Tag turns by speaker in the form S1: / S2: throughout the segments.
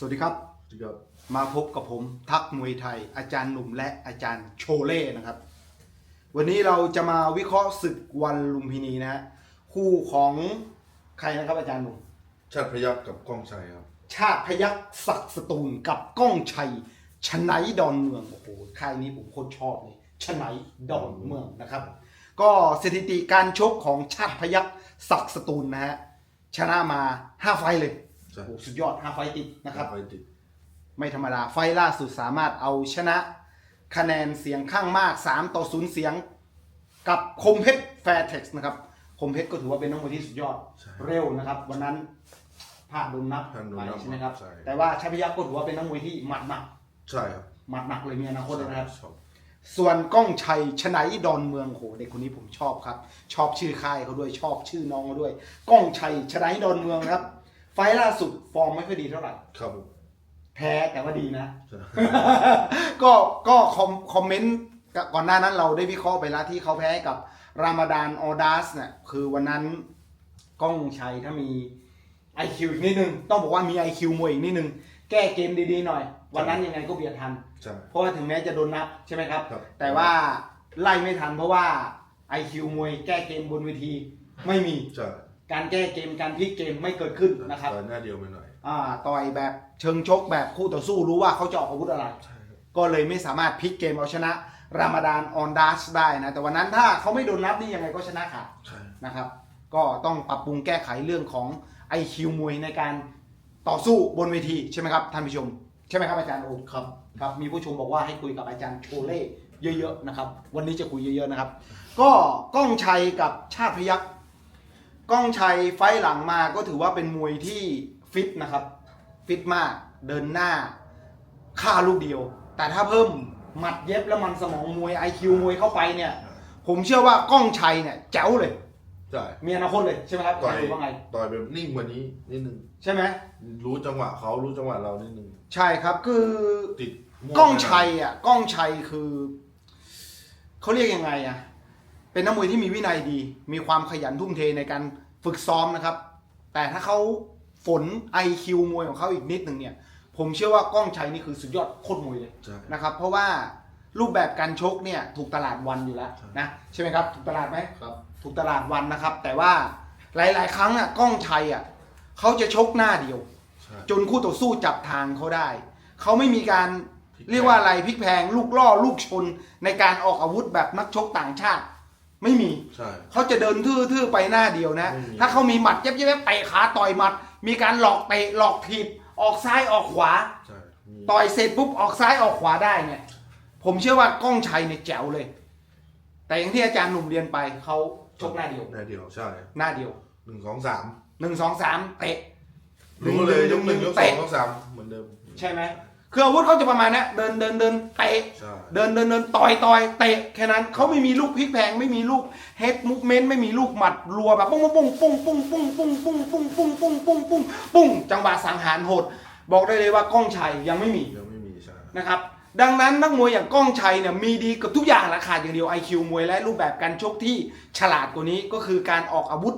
S1: สวัสดีครับ
S2: ครับ
S1: มาพบกับผมทักมวยไทย อาจารย์หนุ่มและอาจารย์โชเล่นะครับ วันนี้เราจะมาวิเคราะห์ศึกวันลุมพินีนะฮะคู่ของใครนะครับอาจารย์หนุ่ม
S2: ชาติพยัคฆ์กับกล้องชัยครับ
S1: ชาติพยัคฆ์ศักดิ์สตูลกับก้องชัยชไนดอนเมืองโอ้โหค่ายนี้ผมโคตรชอบเลยชไนดอนเมืองนะครับ ก็สถิติการชกของชาติพยัคฆ์ศักดิ์สตูลนะฮะชนะมา5ไฟต์เลย
S2: ใช่
S1: โอ้โหสุดยอด5ไฟต์ติดนะครับ
S2: ไปติด
S1: ไม่ธรรมดาไฟล์ล่าสุดสามารถเอาชนะคะแนนเสียงข้างมาก 3 ต่อ 0 เสียง กับคมเพชรแฟร์เท็กซ์นะครับ คมเพชรก็ถือว่าเป็นนักมวยที่สุดยอด
S2: ใช่
S1: เร็วนะครับ วันนั้นพลาดโดนนับ
S2: พลาดโดน
S1: ไป
S2: นับ
S1: ใช่ไหมครับ
S2: ใช่
S1: แต่ว่าชาพยักษ์ก็ถือว่าเป็นนักมวยที่หมัดหนัก
S2: ใช่ครับ
S1: หมัดหนักเลยมีอนาคตเลยนะครับ
S2: ชอบ
S1: ส่วนก้องชัยชไนดอนเมืองโหเด็กคนนี้ผมชอบครับ ชอบชื่อค่ายเขาด้วยชอบชื่อน้องเขาด้วย ก้องชัยชไนดอนเมืองนะครับ ไฟล์ล่าสุดฟอร์มไม่ค่อยดีเท่าไหร่
S2: ครับผม
S1: แพ้แต่ว่าดีนะ
S2: ใช่
S1: ก็ก็คอมคอมเมนต์ก่อนหน้านั้นเราได้วิเคราะห์ไปแล้วที่เขาแพ้กับรามาดานออดัสเนี่ยคือวันนั้นก้องชัยถ้ามี IQ อีกนิดนึง ต้องบอกว่ามี IQ มวยอีกนิดนึง แก้เกมดีๆหน่อย วันนั้นยังไงก็เบียดทัน
S2: ใช่
S1: เพราะว่าถึงแม้จะโดนนับใช่ไหมครับ
S2: ครับ
S1: แต่ว่าไล่ไม่ทันเพราะว่า IQ มวยแก้เกมบนเวทีไม่มี
S2: ใช่
S1: การแก้เกมการพลิกเกมไม่เกิดขึ้นนะครับ
S2: ต่อยหน้าเดียวไปหน่อย
S1: อ่าต่อยแบบเชิงชกแบบคู่ต่อสู้รู้ว่าเขาจะออกอาวุธอะไร
S2: ใช่ครับ
S1: ก็เลยไม่สามารถพลิกเกมเอาชนะรามาดานออนดัสได้นะ แต่วันนั้นถ้าเขาไม่โดนนับนี่ยังไงก็ชนะขาด
S2: ใช่
S1: นะครับ ก็ต้องปรับปรุงแก้ไขเรื่องของ IQ มวยในการต่อสู้บนเวทีใช่ไหมครับท่านผู้ชม ใช่ไหมครับอาจารย์โอมครับครับ มีผู้ชมบอกว่าให้คุยกับอาจารย์โชเล่เยอะๆนะครับ วันนี้จะคุยเยอะๆนะครับ ก็ก้องชัยกับชาติพยักษ์ ก้องชัยไฟท์หลังมาก็ถือว่าเป็นมวยที่ฟิตนะครับ ฟิตมากเดินหน้าฆ่าลูกเดียว แต่ถ้าเพิ่มหมัดเย็บแล้วมันสมองมวย IQ มวยเข้าไปเนี่ย ผมเชื่อว่าก้องชัยเนี่ยแจ๋วเลย
S2: ใช่
S1: มีอนาคตเลยใช่ไหมครับ
S2: ต่อย
S1: หรือว่าไง
S2: ต่อยแบบนิ่งกว่านี้นิดนึง
S1: ใช่ไหม
S2: รู้จังหวะเขารู้จังหวะเรานิดนึง
S1: ใช่ครับคือ
S2: ติดมั่ว
S1: ก้องชัยอะก้องชัยคือเขาเรียกยังไงอะ เป็นนักมวยที่มีวินัยดี มีความขยันทุ่มเทในการฝึกซ้อมนะครับ แต่ถ้าเขาฝน IQ มวยของเขาอีกนิดหนึ่งเนี่ย ผมเชื่อว่าก้องชัยนี่คือสุดยอดโคตรมวยเลย
S2: ใช่
S1: นะครับ เพราะว่ารูปแบบการชกเนี่ยถูกตลาดวันอยู่แล้วนะใช่ไหมครับ ถูกตลาดไหม
S2: ครับ
S1: ถูกตลาดวันนะครับ แต่ว่าหลาย ๆ ครั้งอะก้องชัยอะเขาจะชกหน้าเดียว
S2: ใช่
S1: จนคู่ต่อสู้จับทางเขาได้ เขาไม่มีการเรียกว่าอะไรพลิกแพงลูกล่อลูกชนในการออกอาวุธแบบนักชกต่างชาติ ไม่มี
S2: ใช่
S1: เขาจะเดินทื่อๆไปหน้าเดียวนะ
S2: ไม่มี
S1: ถ้าเขามีหมัดเย็บๆเตะขาต่อยหมัด มีการหลอกเตะหลอกถีบออกซ้ายออกขวา
S2: ใช่มี
S1: ต่อยเสร็จปุ๊บออกซ้ายออกขวาได้เนี่ย ผมเชื่อว่าก้องชัยเนี่ยแจ๋วเลย แต่อย่างที่อาจารย์หนุ่มเรียนไปเขาชกหน้าเดียว
S2: หน้าเดียวใช่
S1: หน้าเดียว
S2: หนึ่งสองสาม
S1: หนึ่งสองสามเตะ
S2: รู้เลยยกหนึ่งยกสอง
S1: เตะ
S2: ยกสามเหมือนเดิม
S1: ใช่ไหม คืออาวุธเขาจะประมาณเนี้ยเดินเดินเดินเตะ
S2: ใช่
S1: เดินเดินเดินต่อยต่อยเตะแค่นั้นเขาไม่มีลูกพลิกแพงไม่มีลูกเฮดมูฟเมนต์ไม่มีลูกหมัดรัวแบบปุ้งปุ้งปุ้งปุ้งปุ้งปุ้งปุ้งปุ้งปุ้งปุ้งปุ้งปุ้งปุ้งจังหวะสังหารโหด บอกได้เลยว่าก้องชัยยังไม่มี
S2: ยังไม่มีใช่
S1: นะครับดังนั้นนักมวยอย่างก้องชัยเนี่ยมีดีกับทุกอย่างแหละขาดอย่างเดียว IQ มวยและรูปแบบการชกที่ฉลาดกว่านี้ก็คือการออกอาวุธ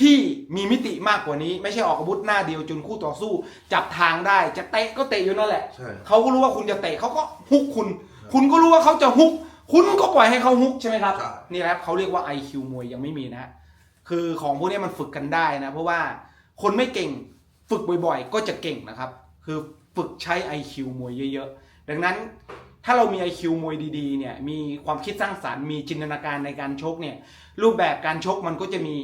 S1: ที่มีมิติมากกว่านี้ ไม่ใช่ออกอาวุธหน้าเดียวจนคู่ต่อสู้ จับทางได้จะเตะก็เตะอยู่นั่นแหละ
S2: ใช่
S1: เขาก็รู้ว่าคุณจะเตะเขาก็ฮุกคุณ คุณก็รู้ว่าเขาจะฮุก คุณก็ปล่อยให้เขาฮุกใช่ไหมครับ
S2: ใช่
S1: นี่แหละครับเขาเรียกว่า IQ มวยยังไม่มีนะฮะคือของพวกนี้มันฝึกกันได้นะ เพราะว่าคนไม่เก่งฝึกบ่อยๆ ก็จะเก่งนะครับ คือฝึกใช้ IQ มวยเยอะๆ ดังนั้นถ้าเรามี IQ มวยดีๆเนี่ยมีความคิดสร้างสารรค์มีจินตนาการในการชกเนี่ยรูปแบบการชกมันก็จะมี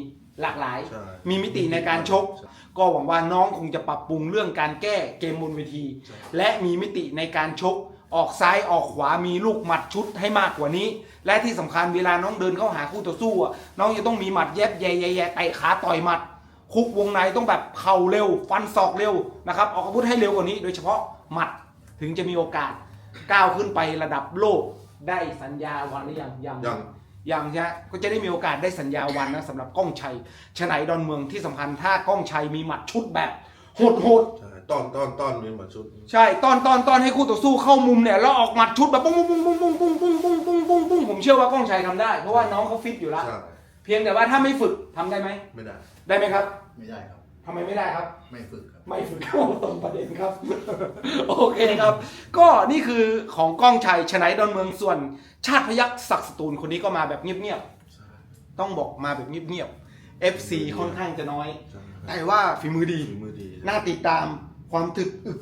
S1: หลากหลาย
S2: ใช่
S1: มีมิติในการชก ก็หวังว่าน้องคงจะปรับปรุงเรื่องการแก้เกมบนเวที
S2: ใช่
S1: และมีมิติในการชก ออกซ้ายออกขวามีลูกหมัดชุดให้มากกว่านี้ และที่สำคัญเวลาน้องเดินเข้าหาคู่ต่อสู้อะน้องจะต้องมีหมัดเย็บแย่แย่แย่เตะขาต่อยหมัด คุกวงในต้องแบบเข่าเร็ว ฟันศอกเร็วนะครับออกอาวุธให้เร็วกว่านี้ โดยเฉพาะหมัดถึงจะมีโอกาสก้าวขึ้นไประดับโลกได้สัญญาวันหรือยังยัง
S2: ยัง
S1: ยังใช่ไหมก็จะได้มีโอกาสได้สัญญาวันนะสำหรับก้องชัยชไหนดอนเมืองที่สำคัญถ้าก้องชัยมีหมัดชุดแบบโหดโหดๆ
S2: ใช่ต้อนต้อนต้อนเป็นเหมือนชุด
S1: ใช่ตอนตอนตอนให้คู่ต่อสู้เข้ามุมเนี่ยแล้วออกหมัดชุดแบบปุ้งปุ้งปุ้งปุ้งปุ้งปุ้งปุ้งปุ้งปุ้งปุ้งผมเชื่อว่าก้องชัยทำได้ เพราะว่าน้องเขาฟิตอยู่แล้ว
S2: ใช่
S1: เพียงแต่ว่าถ้าไม่ฝึกทำได้ไหม
S2: ไม่ได้
S1: ได้ไหมครับ
S3: ไม่ได้ครับ
S1: ทำไมไม่ได้ครับ
S3: ไม่ฝึกครับ
S1: ไม่ฝึกเข้าตรงประเด็นครับ โอเคครับ ก็นี่คือของก้องชัยชนะดอนเมืองส่วน ชาติพยักษ์ศักดิ์สตูลคนนี้ก็มาแบบเงียบๆต้องบอกมาแบบเงียบๆ FC ค่อนข้างจะน้อย
S2: ใช่
S1: แต่ว่าฝีมือดี
S2: ฝีมือดี
S1: น่าติดตามความถึกอึด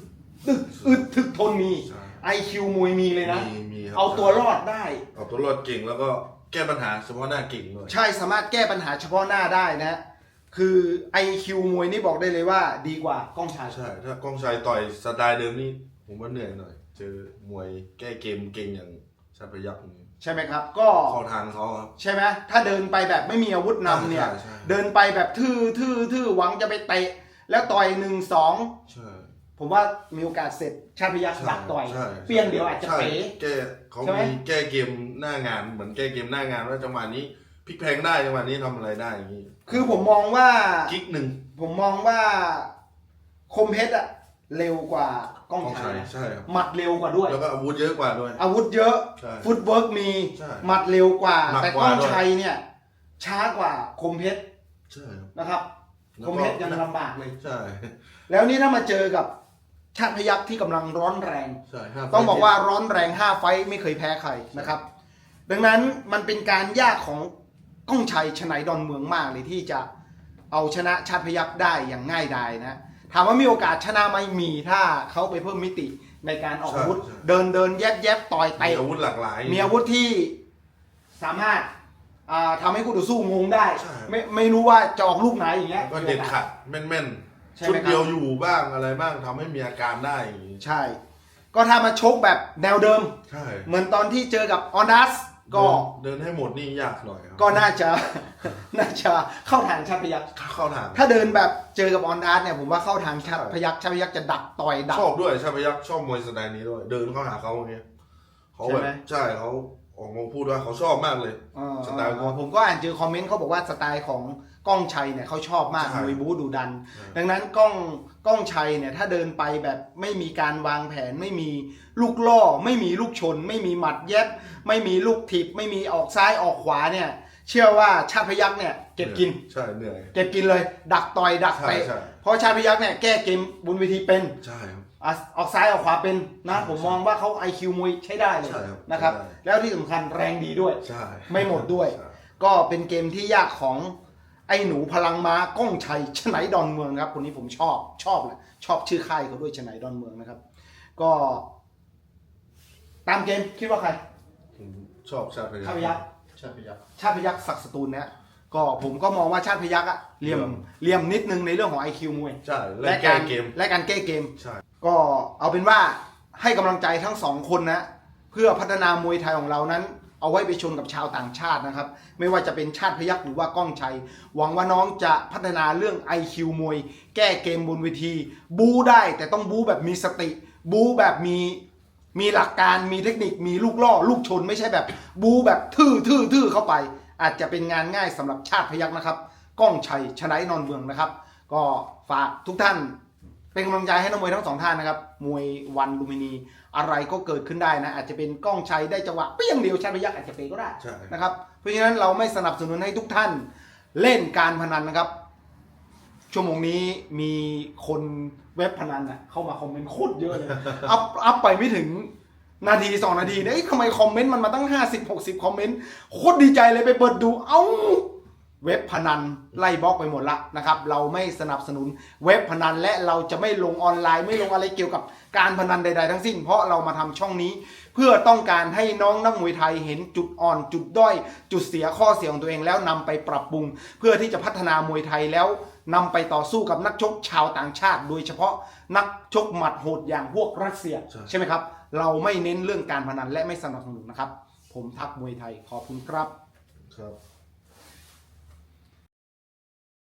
S1: ตึกอึดถึกทนมี
S2: ใช่
S1: IQ มวยมีเลยนะ
S2: มีมีครับ
S1: เอาตัวรอดได้
S2: เอาตัวรอดเก่งแล้วก็แก้ปัญหาเฉพาะหน้าเก่งด้วย
S1: ใช่สามารถแก้ปัญหาเฉพาะหน้าได้นะ คือ IQ มวยนี่บอกได้เลยว่าดีกว่าก้องชาย
S2: ใช่ถ้ากล้องชายต่อยสไตล์เดิมนี่ผมว่าเหนื่อยหน่อย เจอมวยแก้เกมเก่งอย่างชาติพยักษ์นี่
S1: ใช่ไหมครับ ก็
S2: เข้าทางเขาครับ
S1: ใช่ไหมถ้าเดินไปแบบไม่มีอาวุธนำเนี่ย
S2: ใช่ใช่
S1: เดินไปแบบทื่อทื่อทื่อหวังจะไปเตะ แล้วต่อยหนึ่งสอง
S2: ใช่
S1: ผมว่ามีโอกาสเสร็จชาติพยักษ์ดักต่อย
S2: ใช่
S1: เปี้ยงเดียวอาจจะ
S2: ใช่
S1: เป๋
S2: แก้เขา
S1: ใช่ไหม
S2: มีแก้เกมหน้างานเหมือนแก้เกมหน้างานว่าจังหวะนี้พ ลิกแพลงได้จังหวะนี้ทำอะไรได้อย่างนี้
S1: คือผมมองว่า
S2: คิกหนึ่ง
S1: ผมมองว่า คมเพชรอะเร็วกว่าก้อง
S2: กล้อง
S1: ชั
S2: ชายย
S1: นะ
S2: ใช่ครับ
S1: หมัดเร็วกว่าด้วย
S2: แล้วก็อาวุธเยอะกว่าด้วย
S1: อาวุธเยอะ
S2: ใช่
S1: ฟุตเวิร์กมี
S2: ใช่
S1: หมัดเร็วกว่า
S2: หนัก
S1: แต่
S2: ก
S1: ก้
S2: ว่า
S1: อง
S2: ด้วย
S1: ชัยเนี่ย ช้ากว่าคมเพชร
S2: ใช่ครับ
S1: นะครับ
S2: แล้ว
S1: ค
S2: ก็
S1: มเพชรยังลำบากเลย
S2: ใช่
S1: แล้วนี่ถ้ามาเจอกับชาติพยักษ์ที่กำลังร้อนแรง
S2: ใช่ห้า
S1: ต้องบอกว่าร้อนแรง 5 ไฟต์ไม่เคยแพ้ใครนะครับ ดังนั้นมันเป็นการยากของ ก้องชัยชนะดอนเมืองมากเลยที่จะเอาชนะชาติพยักษ์ได้อย่างง่ายดายนะถามว่ามีโอกาสชนะไหมมีถ้าเขาไปเพิ่มมิติในการออกอาวุธเดินเดินแยบแยบต่อย
S2: มี
S1: เตะ
S2: อาวุธหลากหลาย
S1: มีอาวุธที่สามารถอ่าทำให้คู่ต่อสู้งงได้
S2: ใช่
S1: ไม่ไม่รู้ว่าจะออกลูกไหนอย่างเงี้ย
S2: ก็เด็ดขาดแม่น
S1: ใช่
S2: ๆชุ
S1: ไหม
S2: ด
S1: ครับ
S2: เดียวอยู่บ้างอะไรบ้างทำให้มีอาการได้อย่างนี้
S1: ใช่ ก็ถ้ามาชกแบบแนวเดิม
S2: ใช่
S1: เหมือนตอนที่เจอกับออนัส ก็
S2: เดินเดินให้หมดนี่ยากหน่อยครับ
S1: ก็น่าจะน่าจะเข้าทางชาติพยักษ์
S2: เข้าทาง
S1: ถ้าเดินแบบเจอกับออนอาร์ตเนี่ยผมว่าเข้าทางชาติพยักษ์ชาติพยักษ์จะดักต่อยดัก
S2: ชอบด้วยชาติพยักษ์ชอบมวยสไตล์นี้ด้วย เดินเข้าหาเขาอย่างเงี้ยเขา
S1: ใช่
S2: แบบ
S1: ไหม
S2: ใช่เขา ออกมาพูดว่าเขาชอบมากเลย
S1: เออ
S2: สไตล์
S1: เออผมก็อ่านเจอคอมเมนต์เขาบอกว่าสไตล์ของก้องชัยเนี่ยเขาชอบมาก
S2: ใช่
S1: มวยบู๊ดุดัน
S2: ใช่
S1: ดังนั้นก้องก้องชัยเนี่ยถ้าเดินไปแบบไม่มีการวางแผนไม่มีลูกล่อ ไม่มีลูกชน ไม่มีหมัดเย็บไม่มีลูกถีบไม่มีออกซ้ายออกขวาเนี่ย เชื่อว่าชาติพยักษ์เนี่ยเก็บกิน
S2: ใช่เหนื่อย
S1: เก็บกินเลย ดักต่อยดัก
S2: ใช่
S1: เตะ
S2: ใช่
S1: เพราะชาติพยักษ์เนี่ยแก้เกมบนเวทีเป็น
S2: ใช่ครับ
S1: อะออกซ้ายออกขวาเป็นนะ
S2: ใช่
S1: ผมมองว่าเขา IQ มวยใช้ได้เลย
S2: ใช่ครับ
S1: นะครับ
S2: ใช่ได้
S1: แล้วที่สำคัญแรงดีด้วย
S2: ใช่
S1: ไม่หมดด้วย
S2: ใช่
S1: ก็เป็นเกมที่ยากของไอ้หนูพลังม้าก้องชัยชไนดอนเมืองครับ คนนี้ผมชอบชอบแหละชอบชื่อค่ายเขาด้วยชไนดอนเมืองนะครับ ก็ ตามเกมคิดว่าใคร
S2: ผมชอบชาติพยัก
S1: ชาติพ
S2: ษ์
S1: ยักษ์
S3: ชาติพยักษ์
S1: ชาติพยักษ์ศักดิ์สตูลเนี่ยก็ผมก็มองว่าชาติพยักษ์อะเหลี่ยม เหลี่ยมนิดนึงในเรื่องของ IQ มวย
S2: ใช่และแก้
S1: การ
S2: เกม
S1: และการแก้เกม
S2: ใช่
S1: ก็เอาเป็นว่าให้กำลังใจทั้งสองคนนะเพื่อพัฒนามวยไทยของเรานั้น เอาไว้ไปชนกับชาวต่างชาตินะครับ ไม่ว่าจะเป็นชาติพยักหรือว่าก้องชัย หวังว่าน้องจะพัฒนาเรื่อง IQ มวย แก้เกมบนเวที บูได้แต่ต้องบูแบบมีสติ บูแบบมีมีหลักการมีเทคนิคมีลูกล่อ ลูกชนไม่ใช่แบบบูแบบทื่อทื่อทื่อเข้าไป อาจจะเป็นงานง่ายสำหรับชาติพยักนะครับ ก้องชัยชนะนอนเมืองนะครับ ก็ฝากทุกท่าน เป็นกำลังใจให้นักมวยทั้งสองท่านนะครับ มวยวันลุมพินี อะไรก็เกิดขึ้นได้นะ อาจจะเป็นก้องชัยได้จังหวะเปี้ยงเดียวชาติพยักษ์อาจจะเปก็ได้
S2: ใช่
S1: นะครับ เพราะฉะนั้นเราไม่สนับสนุนให้ทุกท่านเล่นการพนันนะครับ ชั่วโมงนี้มีคนเว็บพนันอะเข้ามาคอมเมนต์โคตรเยอะเลย อัพอัพไปไม่ถึงนาทีสองนาทีเนี่ยเอ้ยทำไมคอมเมนต์มันมาตั้ง 50 60 คอมเมนต์โคตรดีใจเลยไปเปิดดูเอ้า เว็บพนันไล่บล็อกไปหมดละนะครับ เราไม่สนับสนุนเว็บพนันและเราจะไม่ลงออนไลน์ ไม่ลงอะไรเกี่ยวกับการพนันใด ๆ ทั้งสิ้น เพราะเรามาทำช่องนี้ เพื่อต้องการให้น้องนักมวยไทยเห็นจุดอ่อน จุดด้อย จุดเสียข้อเสียของตัวเองแล้วนำไปปรับปรุง เพื่อที่จะพัฒนามวยไทยแล้วนำไปต่อสู้กับนักชกชาวต่างชาติ โดยเฉพาะนักชกหมัดโหดอย่างพวกรัสเซีย
S2: ใช่
S1: ใช่ไหมครับ เราไม่เน้นเรื่องการพนันและไม่สนับสนุนนะครับ ผมทักมวยไทยขอบคุณครับ
S2: ครับ